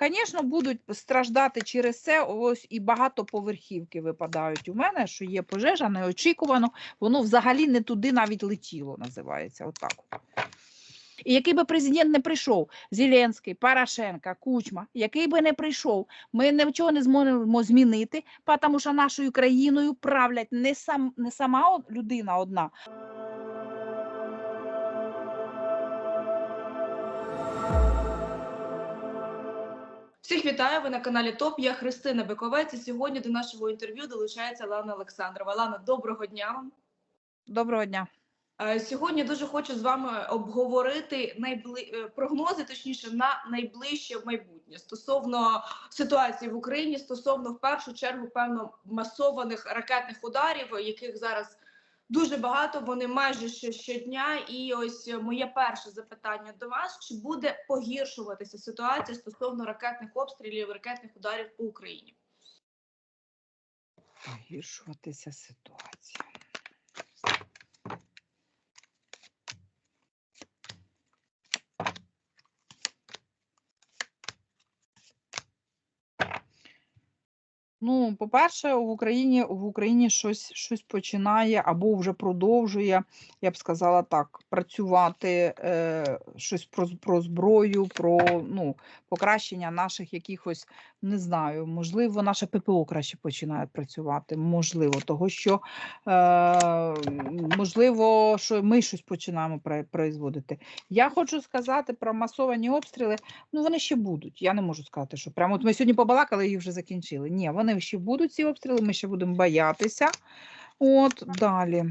Звісно, будуть страждати через це. Ось і багатоповерхівки випадають у мене, що є пожежа, неочікувано. Воно взагалі не туди навіть летіло, називається. Отак. от. І який би президент не прийшов, Зеленський, Порошенко, Кучма, який би не прийшов, ми нічого не зможемо змінити, тому що нашою країною правлять не, сам, не сама людина одна, Всіх вітаю. Ви на каналі ТОП. Я Христина Биковець. І сьогодні до нашого інтерв'ю долучається Лана Олександрова. Лана, доброго дня вам. Доброго дня. Е, Сьогодні дуже хочу з вами обговорити найбли... е, прогнози, точніше, на найближче майбутнє стосовно ситуації в Україні, стосовно в першу чергу певно масованих ракетних ударів, яких зараз дуже багато. Вони майже що- щодня. І ось моє перше запитання до вас: чи буде погіршуватися ситуація стосовно ракетних обстрілів, ракетних ударів по Україні? Погіршуватися ситуація. Ну, по-перше, в Україні в Україні щось, щось починає або вже продовжує, я б сказала так, працювати е, щось про, про зброю, про ну, покращення наших якихось, не знаю, можливо, наше ППО краще починає працювати. Можливо, того що е, можливо, що ми щось починаємо производити. Я хочу сказати про масовані обстріли. Ну, вони ще будуть. Я не можу сказати, що прямо от ми сьогодні побалакали і вже закінчили. Ні, вони ще будуть ці обстріли, ми ще будемо боятися. От далі.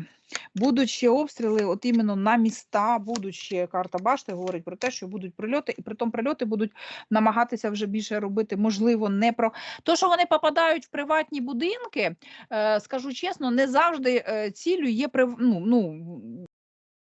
Будуть ще обстріли, от іменно на міста, будуть ще карта башти говорить про те, що будуть прильоти, і при тому прильоти будуть намагатися вже більше робити, можливо, не про то, що вони попадають в приватні будинки. Е, скажу чесно, не завжди цілю є ну, ну,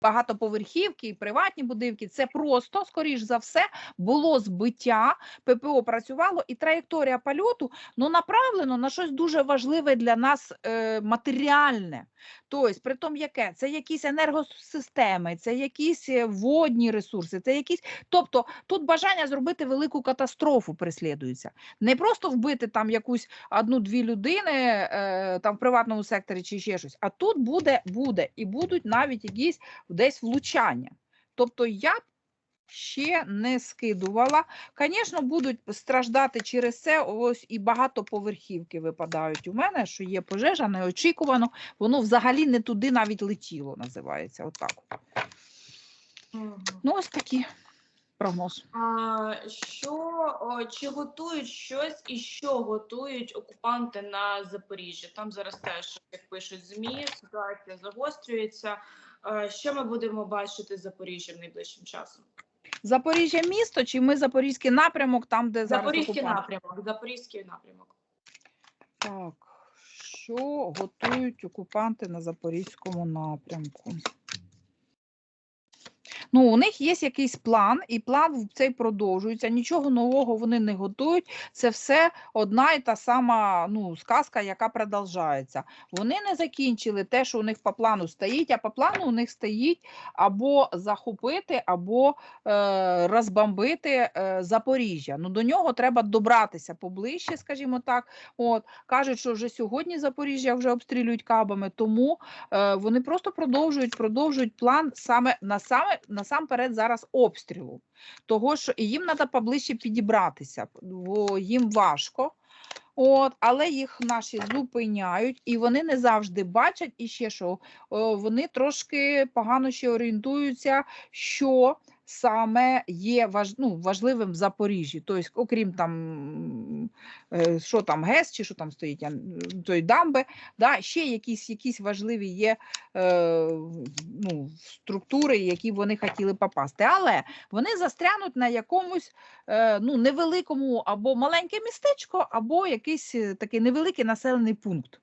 багатоповерхівки і приватні будинки. Це просто, скоріш за все, було збиття, ППО працювало, і траєкторія польоту ну, направлено на щось дуже важливе для нас е, матеріальне. Тобто, при тому яке? Це якісь енергосистеми, це якісь е, водні ресурси, це якісь. Тобто тут бажання зробити велику катастрофу переслідується. Не просто вбити там якусь одну-дві людини е, там в приватному секторі чи ще щось, а тут буде, буде і будуть навіть якісь десь влучання. Тобто я б ще не скидувала. Звісно, будуть страждати через це. Ось і багатоповерхівки випадають у мене, що є пожежа, неочікувано. Воно взагалі не туди навіть летіло, називається. Отак. от. Ну, ось такий прогноз. А, що о, чи готують щось і що готують окупанти на Запоріжжі? Там зараз теж, як пишуть змі, ситуація загострюється. Що ми будемо бачити з Запоріжжям найближчим часом? Запоріжжя місто, чи ми Запорізький напрямок, там, де зараз Запорізький напрямок, Запорізький напрямок. Так, що готують окупанти на Запорізькому напрямку? Ну, у них є якийсь план, і план цей продовжується. Нічого нового вони не готують. Це все одна і та сама ну, сказка, яка продовжується. Вони не закінчили те, що у них по плану стоїть, а по плану у них стоїть або захопити, або е, розбомбити е, Запоріжжя. Ну, до нього треба добратися поближче, скажімо так. От кажуть, що вже сьогодні Запоріжжя вже обстрілюють кабами, тому е, вони просто продовжують, продовжують план саме на саме насамперед зараз обстрілу. Того що їм треба поближче підібратися, бо їм важко. От, але їх наші зупиняють, і вони не завжди бачать і ще що вони трошки погано ще орієнтуються, що саме є важ, ну, важливим в Запоріжжі. Тобто, окрім там, е, що там ГЕС, чи що там стоїть, той дамби, да, ще якісь, якісь важливі є е, ну, структури, які вони хотіли попасти. Але вони застрянуть на якомусь е, ну, невеликому або маленьке містечко, або якийсь е, такий невеликий населений пункт.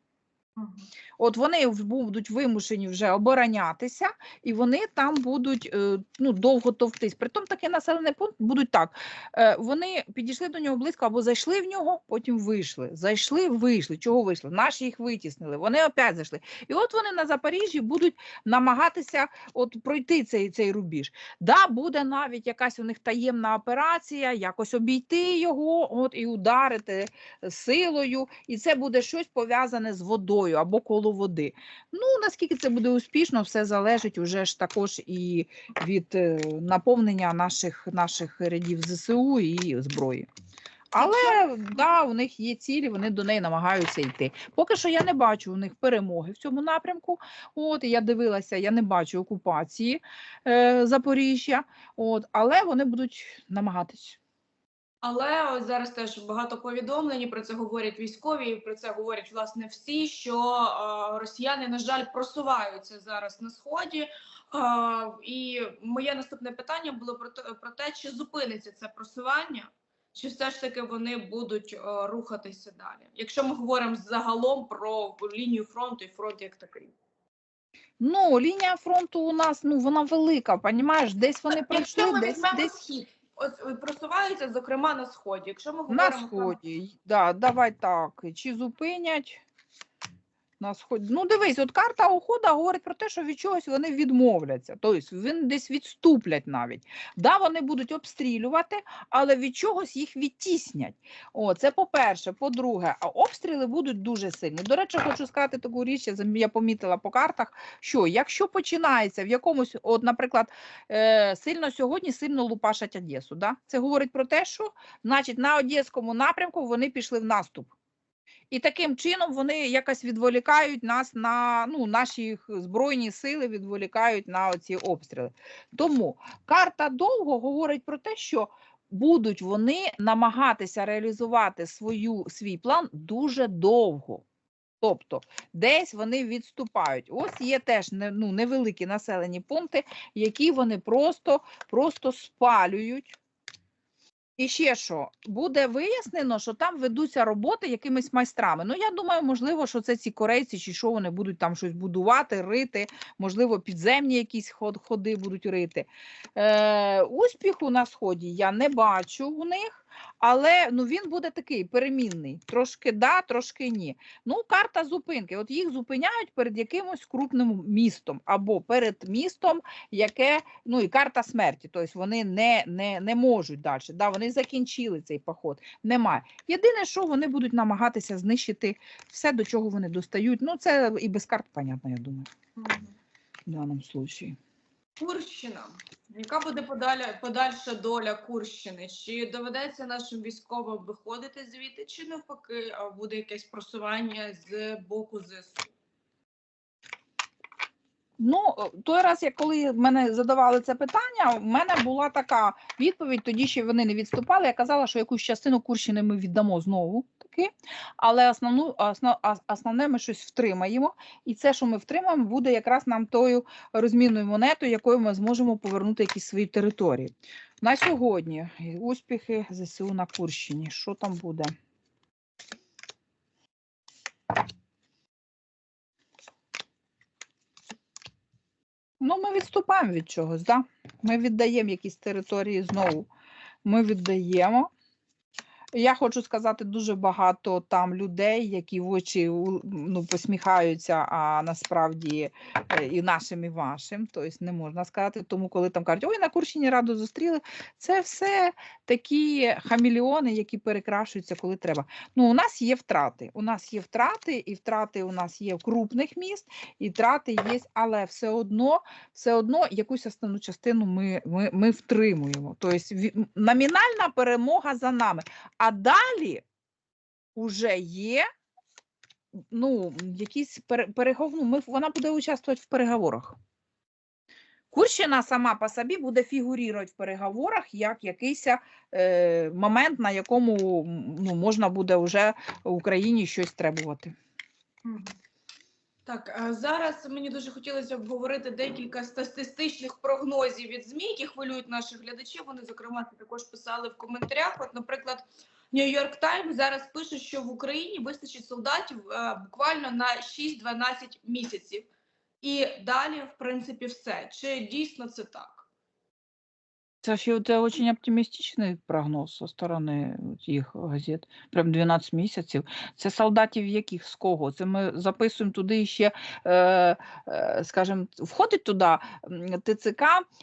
От вони будуть вимушені вже оборонятися, і вони там будуть е, ну, довго товктись. Притом такий населений пункт будуть так. е, Вони підійшли до нього близько або зайшли в нього, потім вийшли. Зайшли, вийшли. Чого вийшли? Наші їх витіснили. Вони опять зайшли. І от вони на Запоріжжі будуть намагатися от пройти цей, цей рубіж. Да, буде навіть якась у них таємна операція, якось обійти його, от і ударити силою, і це буде щось пов'язане з водою або коло води. Ну наскільки це буде успішно, все залежить уже ж також і від е, наповнення наших, наших рядів ЗСУ і зброї. Але да, у них є цілі, вони до неї намагаються йти. Поки що я не бачу у них перемоги в цьому напрямку. От я дивилася, я не бачу окупації е, Запоріжжя. От, але вони будуть намагатись. Але ось зараз теж багато повідомлень і про це говорять військові, і про це говорять власне всі. Що е, росіяни, на жаль, просуваються зараз на сході. Е, і моє наступне питання було про те, про те, чи зупиниться це просування, чи все ж таки вони будуть е, рухатися далі. Якщо ми говоримо загалом про лінію фронту і фронт як такий. Ну, лінія фронту у нас ну вона велика, понімаєш? Десь вони пройшли, десь десь схід, от е, просуваються, зокрема на сході. Якщо ми говоримо на про- сході. Да, давай так. Чи зупинять на сході? Ну, дивись, от карта ухода говорить про те, що від чогось вони відмовляться. Тобто вони десь відступлять навіть. Да, вони будуть обстрілювати, але від чогось їх відтіснять. О, це по-перше. По-друге, а обстріли будуть дуже сильні. До речі, хочу сказати таку річ, я помітила по картах, що якщо починається в якомусь, от, наприклад, е, сильно сьогодні сильно лупашать Одесу, да? це говорить про те, що значить на Одеському напрямку вони пішли в наступ. І таким чином вони якось відволікають нас на ну, наші збройні сили відволікають на оці обстріли. Тому карта довго говорить про те, що будуть вони намагатися реалізувати свою, свій план дуже довго. Тобто десь вони відступають. Ось є теж ну, невеликі населені пункти, які вони просто, просто спалюють. І ще що, буде вияснено, що там ведуться роботи якимись майстрами. Ну, я думаю, можливо, що це ці корейці, чи що вони будуть там щось будувати, рити, можливо, підземні якісь ход- ходи будуть рити. Е, успіху на сході я не бачу у них. Але ну він буде такий перемінний. Трошки да, трошки ні. Ну, карта зупинки. От їх зупиняють перед якимось крупним містом або перед містом, яке ну і карта смерті. Тобто вони не, не, не можуть далі. Да, вони закінчили цей поход. Немає. Єдине, що вони будуть намагатися знищити все, до чого вони достають. Ну, це і без карт, понятно, я думаю, в даному случаї. Курщина. Яка буде подаля, подальша доля Курщини? Чи доведеться нашим військовим виходити звідти, чи навпаки буде якесь просування з боку ЗСУ? Ну, той раз, як коли мене задавали це питання, в мене була така відповідь. Тоді ще вони не відступали. Я казала, що якусь частину Курщини ми віддамо знову таки, але основну основ, основне ми щось втримаємо. І це, що ми втримаємо, буде якраз нам тою розмінною монетою, якою ми зможемо повернути якісь свої території. На сьогодні успіхи ЗСУ на Курщині. Що там буде? Ну, ми відступаємо від чогось, да? Ми віддаємо якісь території знову. Ми віддаємо. Я хочу сказати, дуже багато там людей, які в очі ну, посміхаються, а насправді е, і нашим, і вашим. Тобто не можна сказати. Тому, коли там кажуть, ой, на Курщині раду зустріли, це все такі хаміліони, які перекрашуються, коли треба. Ну, у нас є втрати. У нас є втрати, і втрати у нас є в крупних міст, і втрати є, але все одно, все одно якусь основну частину ми, ми, ми втримуємо. Тобто номінальна перемога за нами. А далі вже є ну, якісь переговори, ну, вона буде участвувати в переговорах. Курщина сама по собі буде фігурувати в переговорах як якийсь е, момент, на якому ну, можна буде вже Україні щось требувати. Так, зараз мені дуже хотілося б говорити декілька статистичних прогнозів від ЗМІ, які хвилюють наших глядачів. Вони, зокрема, також писали в коментарях. От, наприклад, Нью-Йорк Таймс зараз пише, що в Україні вистачить солдатів е, буквально на 6-12 місяців. І далі, в принципі, все. Чи дійсно це так? Це ж це дуже оптимістичний прогноз зі сторони їх газет. Прям 12 місяців. Це солдатів яких з кого? Це ми записуємо туди ще, е, е, скажімо, входить туди ТЦК,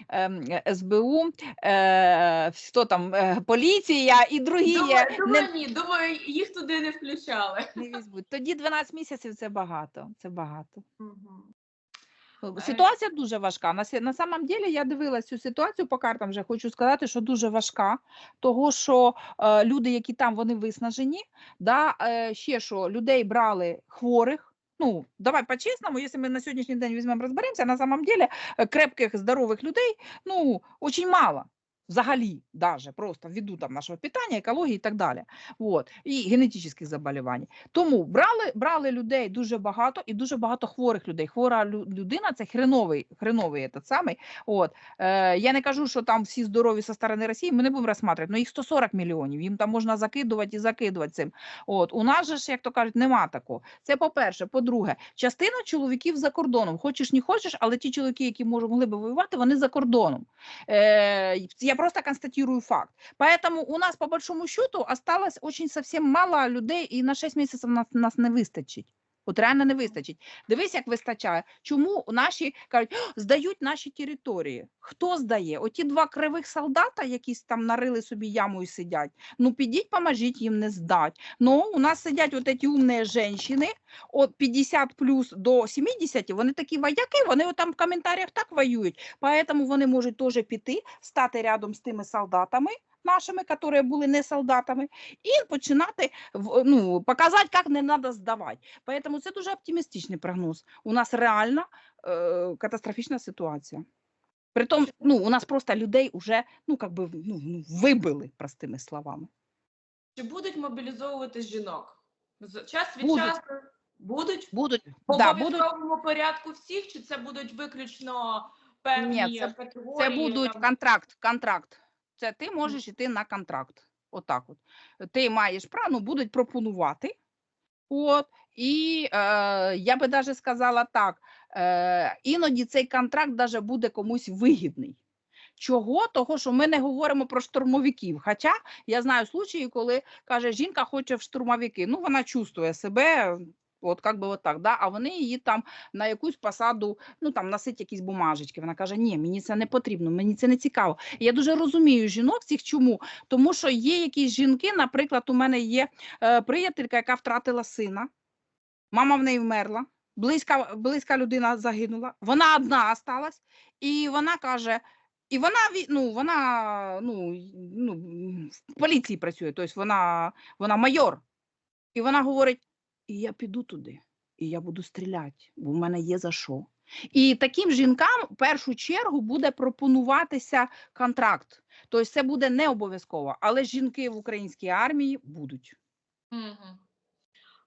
е, СБУ, е, хто там, е, поліція і другі. Думаю, думаю, Не, ні, думаю, їх туди не включали. не. Тоді 12 місяців це багато. Це багато. Е, Ситуація дуже важка. На, на самом деле я дивилась цю ситуацію по картам, вже хочу сказати, що дуже важка, того що е, люди, які там, вони виснажені, да, е, ще що людей брали хворих. Ну, давай по-чесному, якщо ми на сьогоднішній день візьмемо розберемося, на самом деле е, крепких, здорових людей, ну, очень мало. Взагалі, даже просто ввиду там нашого питання, екології і так далі. Вот. І генетичних заболівань. Тому брали, брали людей дуже багато і дуже багато хворих людей. Хвора людина це хреновий, хреновий этот самий. От. Е, я не кажу, що там всі здорові зі сторони Росії, ми не будемо розсматривати, але їх 140 мільйонів, їм там можна закидувати і закидувати цим. От. У нас же ж, як то кажуть, нема такого. Це по-перше. По-друге, частина чоловіків за кордоном. Хочеш, не хочеш, але ті чоловіки, які мож- могли би воювати, вони за кордоном. Е, я просто констатирую факт. Поэтому у нас, по большому счету, осталось очень совсем мало людей, и на 6 месяцев нас, нас не вистачить. От реально не вистачить. Дивись, як вистачає. Чому наші кажуть, здають наші території? Хто здає? Оті два кривих солдата, які там нарили собі яму і сидять. Ну підіть, поможіть їм не здать. Ну, у нас сидять от ці умні жінки, от 50 плюс до 70, вони такі вояки, вони там в коментарях так воюють. Поэтому вони можуть теж піти, стати рядом з тими солдатами нашими, які були не солдатами, і починати ну, показати, як не треба здавати. Поэтому це дуже оптимістичний прогноз. У нас реально е, катастрофічна ситуація. Притом, ну, у нас просто людей вже ну, как би, ну, ну, вибили, простими словами. Чи будуть мобілізовувати жінок? Час від Будуть. часу будуть Будуть, в да, будуть обов'язковому порядку всіх, чи це будуть виключно певні Ні, це- категорії? Це будуть там? контракт, контракт. Це ти можеш йти на контракт. Отак от. Ти маєш право, ну, будуть пропонувати. От, і е, я би навіть сказала так: е, іноді цей контракт даже буде комусь вигідний. Чого? Того, що ми не говоримо про штурмовиків. Хоча я знаю случаї, коли каже, жінка хоче в штурмовики. Ну, вона чувствує себе, от як би от так, да? а вони її там на якусь посаду ну там носить якісь бумажечки. Вона каже: Ні, мені це не потрібно, мені це не цікаво. Я дуже розумію жінок цих чому? Тому що є якісь жінки, наприклад, у мене є е, приятелька, яка втратила сина, мама в неї вмерла. Близька, близька людина загинула, вона одна осталась, і вона каже, і вона ну, вона ну, ну, в поліції працює, тобто вона, вона майор. І вона говорить: і я піду туди, і я буду стріляти, бо в мене є за що. І таким жінкам в першу чергу буде пропонуватися контракт. Тобто це буде не обов'язково, але жінки в українській армії будуть.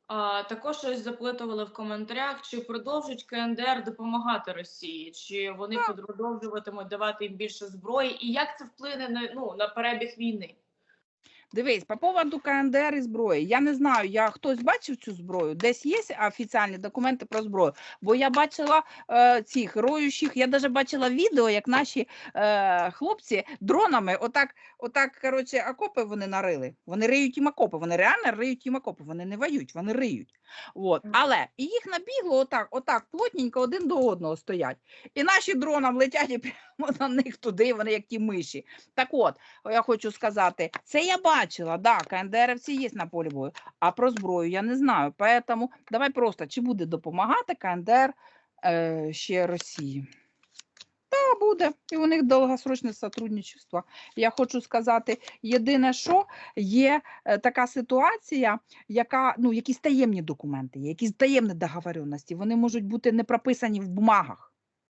А, також ось запитували в коментарях, чи продовжить КНДР допомагати Росії, чи вони продовжуватимуть давати їм більше зброї, і як це вплине на ну на перебіг війни? Дивись, по поводу КНДР і зброї. Я не знаю, я хтось бачив цю зброю. Десь є офіційні документи про зброю. Бо я бачила е, цих роючих, я навіть бачила відео, як наші е, хлопці дронами, отак, отак, коротше, окопи вони нарили. Вони риють їм окопи, вони реально риють їм окопи, вони не воюють, вони риють. От. Але і їх набігло отак, отак, плотненько один до одного стоять. І наші дроном летять і прямо на них туди, вони як ті миші. Так от, я хочу сказати, це я бачила, да, КНДРівці є на полі бою, а про зброю я не знаю. Поэтому давай просто, чи буде допомагати КНДР е, ще Росії? Та буде, і у них довгосрочне сотрудничество. Я хочу сказати, єдине, що є е, така ситуація, яка, ну, якісь таємні документи, якісь таємні договоренності, вони можуть бути не прописані в бумагах.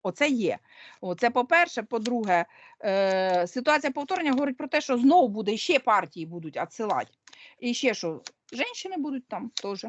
Оце є. Оце по-перше. По-друге, е, ситуація повторення говорить про те, що знову буде ще партії будуть відсилати. І ще що, жінки будуть там теж.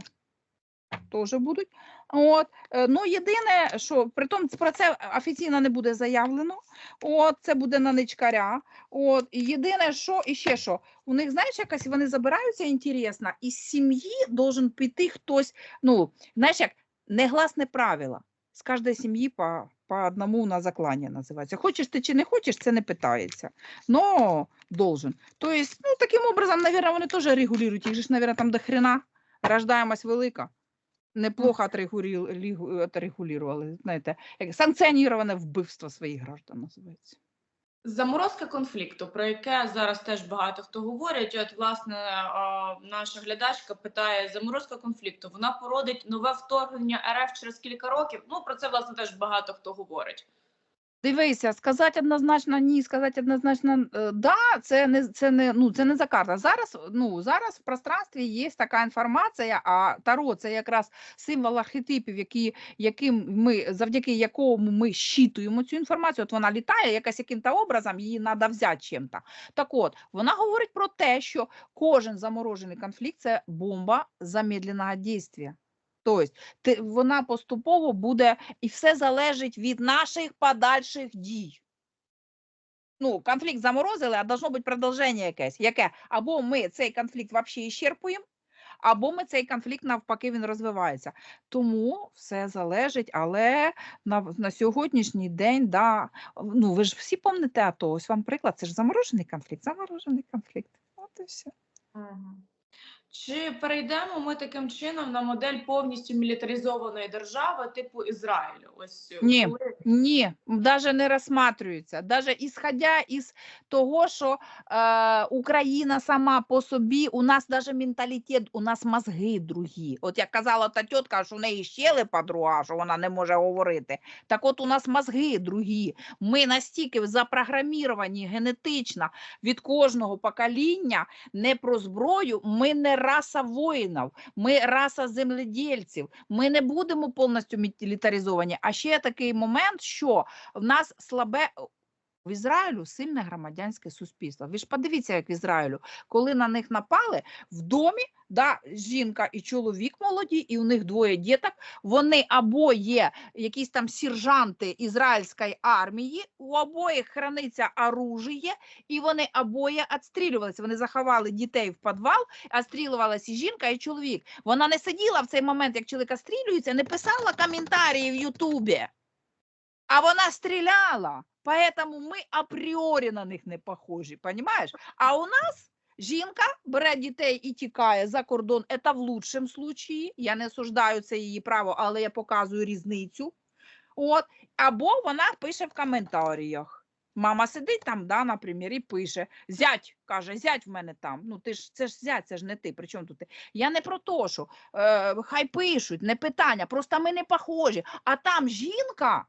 теж будуть. От, е, ну, єдине, що притом про це офіційно не буде заявлено. От, це буде на ничкаря. От, і єдине, що і ще що, у них, знаєш, якась вони забираються інтересно, із сім'ї должен піти хтось, ну, знаєш, як негласне правило. З кожної сім'ї по, по одному на заклання називається. Хочеш ти чи не хочеш, це не питається. Но должен. То есть, ну, таким образом, наверное, вони теж регулюють. Їх же ж, наверное, там до хрена рождаємость велика. Неплохо отрегулювали, знаєте, як санкціоніроване вбивство своїх граждан називається. Заморозка конфлікту, про яке зараз теж багато хто говорить. От власне наша глядачка питає: заморозка конфлікту вона породить нове вторгнення РФ через кілька років. Ну про це власне теж багато хто говорить. Дивися, сказати однозначно ні, сказати однозначно е, да, це не це не ну це не за карта. Зараз ну зараз в пространстві є така інформація. А таро це якраз символ архетипів, які яким ми завдяки якому ми щитуємо цю інформацію. От вона літає, якась яким-то образом її треба взяти чим-то. Так от вона говорить про те, що кожен заморожений конфлікт це бомба замедленого дійства. Тобто ти, вона поступово буде, і все залежить від наших подальших дій. Ну, конфлікт заморозили, а должно бути продовження якесь. Яке? Або ми цей конфлікт взагалі іщерпуємо, або ми цей конфлікт навпаки він розвивається. Тому все залежить, але на, на сьогоднішній день, да, ну ви ж всі пам'ятаєте, ось вам приклад, це ж заморожений конфлікт, заморожений конфлікт. От і все. Чи перейдемо ми таким чином на модель повністю мілітаризованої держави типу Ізраїлю? Ось е, Ні. коли Ні, навіть не розсматрюється. Даже ісходя із того, що е, Україна сама по собі, у нас навіть менталітет, у нас мозги другі. От як казала та тітка, що в неї щелепа друга, що вона не може говорити. Так от у нас мозги другі. Ми настільки запрограміровані генетично від кожного покоління не про зброю, ми не раса воїнів, ми раса земледільців. Ми не будемо повністю мілітаризовані. А ще такий момент, що в нас слабе. В Ізраїлю сильне громадянське суспільство. Ви ж подивіться, як в Ізраїлю, коли на них напали в домі, да, жінка і чоловік молоді, і у них двоє діток. Вони або є якісь там сержанти ізраїльської армії, у обоїх храниться оружие, і вони обоє відстрілювалися. Вони заховали дітей в підвал, відстрілювалася і жінка, і чоловік. Вона не сиділа в цей момент, як чоловіка стрілюється, не писала коментарі в Ютубі. А вона стріляла, поэтому ми апріорі на них не похожі, понимаєш? А у нас жінка бере дітей і тікає за кордон, це в лучшому случаї, я не осуждаю це її право, але я показую різницю. От. Або вона пише в коментарях. Мама сидить там, да, наприклад, і пише: зять, каже, зять в мене там. Ну ти ж це ж зять, це ж не ти. При чому тут ти? Я не про то, що е, хай пишуть, не питання, просто ми не похожі. А там жінка.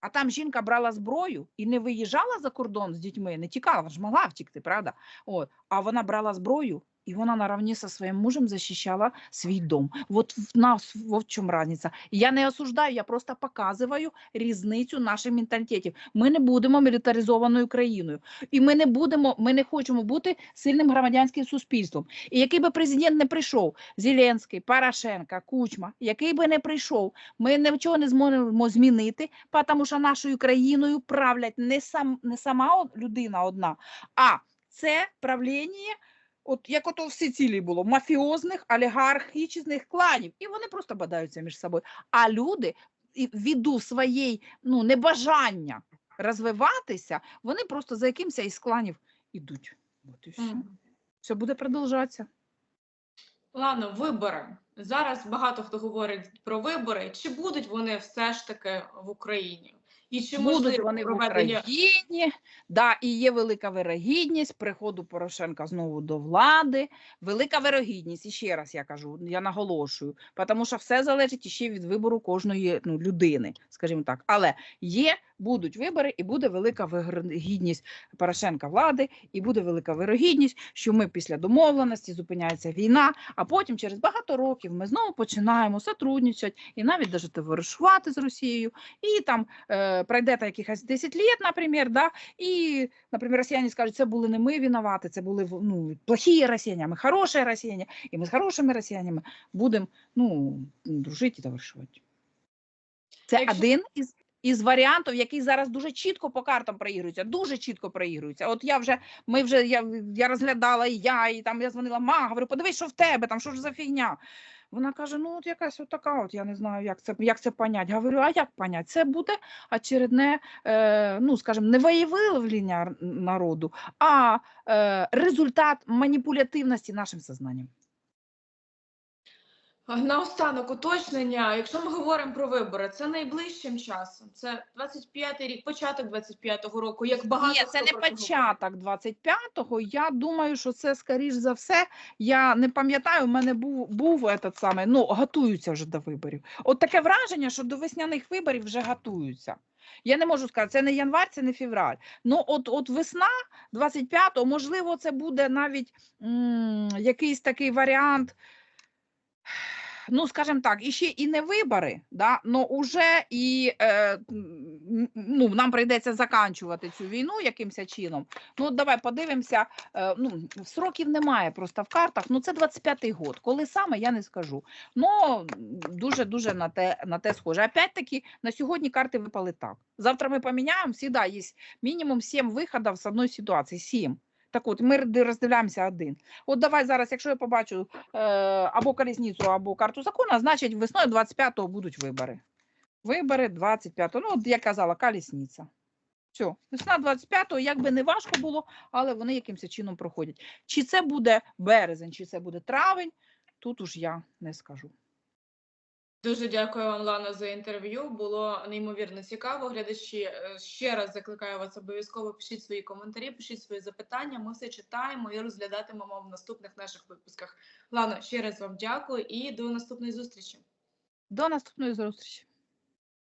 А там жінка брала зброю і не виїжджала за кордон з дітьми, не тікала, вона ж могла втікти, правда? От. А вона брала зброю, і вона наравні зі своїм мужем захищала свій дом. От в нас в чому різниця. Я не осуждаю, я просто показую різницю наших менталітетів. Ми не будемо мілітаризованою країною, і ми не будемо, ми не хочемо бути сильним громадянським суспільством. І який би президент не прийшов, Зеленський, Порошенко, Кучма, який би не прийшов, ми нічого не зможемо змінити, тому що нашою країною правлять не сам не сама людина одна, а це правління. От як ото в Сицилії було мафіозних олігархічних кланів, і вони просто бадаються між собою. А люди і своєї ну небажання розвиватися, вони просто за якимось із кланів ідуть. От і все. все буде продовжатися. Ладно, вибори. Зараз багато хто говорить про вибори. Чи будуть вони все ж таки в Україні? І чи Будуть вони в Україні, да, і є велика вирогідність приходу Порошенка знову до влади. Велика вирогідність, і ще раз я кажу, я наголошую, тому що все залежить ще від вибору кожної ну, людини, скажімо так. Але є, будуть вибори, і буде велика вирогідність Порошенка влади, і буде велика вирогідність, що ми після домовленості зупиняється війна, а потім через багато років ми знову починаємо сотрудничати і навіть даже товаришувати з Росією, і там. Е, пройде та якихось 10 лет, наприклад, да, і, наприклад, росіяни скажуть, це були не ми винуваті, це були ну, плохі росіяни, а ми хороші росіяни, і ми з хорошими росіянами будемо ну, дружити і товаришувати. Це Якщо- один із, із варіантів, який зараз дуже чітко по картам проігрується, дуже чітко проігрується. От я вже, ми вже, я, я розглядала і я, і там я дзвонила ма, говорю, подивись, що в тебе, там що ж за фігня. Вона каже: ну от якась така, от я не знаю, як це як це понять. Говорю, а як понять? Це буде очередне, е, ну скажімо, не виявлення народу, а е, результат маніпулятивності нашим сознанням. Наостанок уточнення, якщо ми говоримо про вибори, це найближчим часом. Це 25-й рік, початок 25-го року. Як багато Ні, це не початок 25-го. Я думаю, що це скоріш за все. Я не пам'ятаю, у мене був був этот самий, ну готуються вже до виборів. От таке враження, що до весняних виборів вже готуються. Я не можу сказати, це не январь, це не февраль. Ну, от, от весна 25-го, можливо, це буде навіть м, якийсь такий варіант. Ну, скажімо так, і ще і не вибори, да, но уже і е, ну, нам прийдеться заканчувати цю війну якимось чином. Ну, давай подивимося. Е, ну, сроків немає просто в картах. Ну, це 25-й год. Коли саме, я не скажу. Ну, дуже-дуже на те, на те схоже. Опять-таки, на сьогодні карти випали так. Завтра ми поміняємо, всегда є мінімум 7 виходів з одної ситуації. 7. Так от, ми роз- роздивляємося один. От давай зараз, якщо я побачу е, або колісницю, або карту закону, значить весною 25-го будуть вибори. Вибори 25-го. Ну, от я казала, колісниця. Все, весна 25-го, як би не важко було, але вони якимось чином проходять. Чи це буде березень, чи це буде травень, тут уж я не скажу. Дуже дякую вам, Лана, за інтерв'ю. Було неймовірно цікаво. Глядачі е, ще раз закликаю вас обов'язково пишіть свої коментарі, пишіть свої запитання. Ми все читаємо і розглядатимемо в наступних наших випусках. Лана, ще раз вам дякую і до наступної зустрічі. До наступної зустрічі.